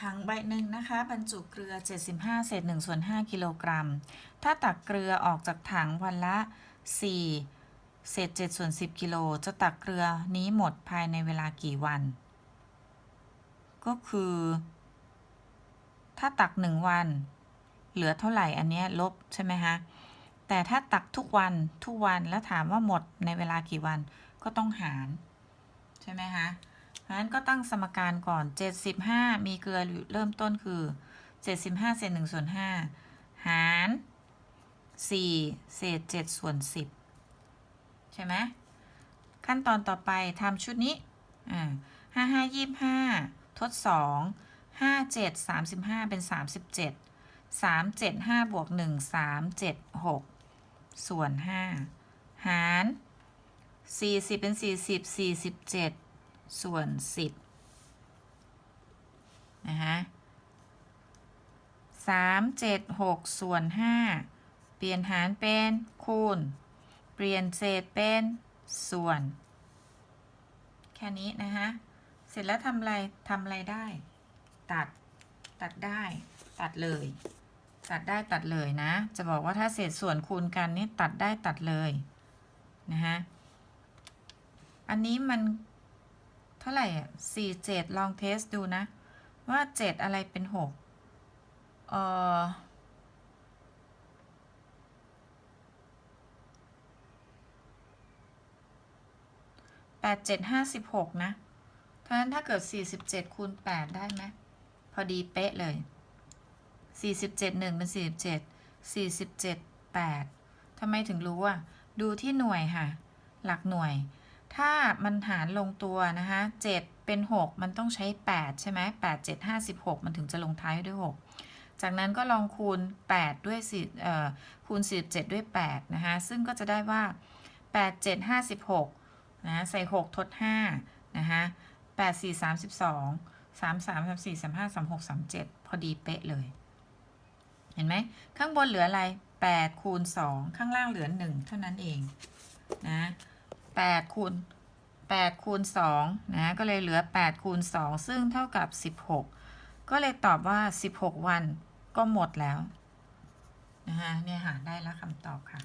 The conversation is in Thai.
ถังใบหนึ่งนะคะบรรจุเกลือ 75 เศษ1ส่วน5กิโลกรัม ถ้าตักเกลือออกจากถังวันละ 4 เศษ7ส่วน10กิโลจะตักเกลือนี้หมดภายในเวลากี่วัน ก็คือ ถ้าตัก 1 วัน เหลือเท่าไหร่อันเนี้ยลบใช่ไหมคะแต่ถ้าตักทุกวันทุกวันแล้วถามว่าหมดในเวลากี่วันก็ต้องหาร ใช่ไหมคะ ฉะนั้นก็ตั้งสมการก่อน 75 มีเกลือเริ่มต้นคือ 75เศษ1ส่วน5หาร 4 เศษ7ส่วน 10 ใช่ไหม ขั้นตอนต่อไปทำชุดนี้ อ่า5 5 25 ทด 2 5 7 35 เป็น 37 3 7 5 บวก 1 3 7 6 ส่วน 5 หาร 40 เป็น 40 47 ส่วน10นะคะ3 7 6ส่วน5เปลี่ยนหารเป็นคูณ เปลี่ยนเศษเป็นส่วน แค่นี้นะคะเสร็จแล้วทำอะไรทำอะไรได้ ตัดตัดได้ ตัดเลย ตัดได้ตัดเลยนะ จะบอกว่าถ้าเศษส่วนคูณกันนี่ตัดได้ตัดเลยนะคะอันนี้มัน ท่าไหร่อะสี่เจ็ดลองเทสดูนะ ว่าเจ็ดอะไรเป็นหกเออแปดเจ็ดห้าสิบหกนะเพราะฉะนั้นถ้าเกิดสี่สิบเจ็ดคูณแปดได้ไหมพอดีเป๊ะเลยสี่สิบเจ็ดหนึ่งเป็นสี่สิบเจ็ดสี่สิบเจ็ดแปดทำไมถึงรู้อะ ดูที่หน่วยค่ะ หลักหน่วย ถ้ามันหารลงตัวนะคะ7เป็น 6 มันต้องใช้ 8 ใช่ไหม8 7 5 16 มันถึงจะลงท้ายด้วย 6 จากนั้นก็ลองคูณ 8 ด้วย4เอ่อคูณ47ด้วย8นะคะซึ่งก็จะได้ว่า 8 7 56นะใส่ 6 ทด 5นะคะ8 4 32 3 3 3 4 3 5 3 6 3 7 พอดีเป๊ะเลย เห็นไหม ข้างบนเหลืออะไร 8 คูณ 2 ข้างล่างเหลือ 1 เท่านั้นเองนะ 8คูณ8คูณ2นะก็เลยเหลือ 8 คูณ 2 ซึ่งเท่ากับ 16 ก็เลยตอบว่า 16 วันก็หมดแล้วนะคะเนี่ยหาได้แล้วคำตอบค่ะ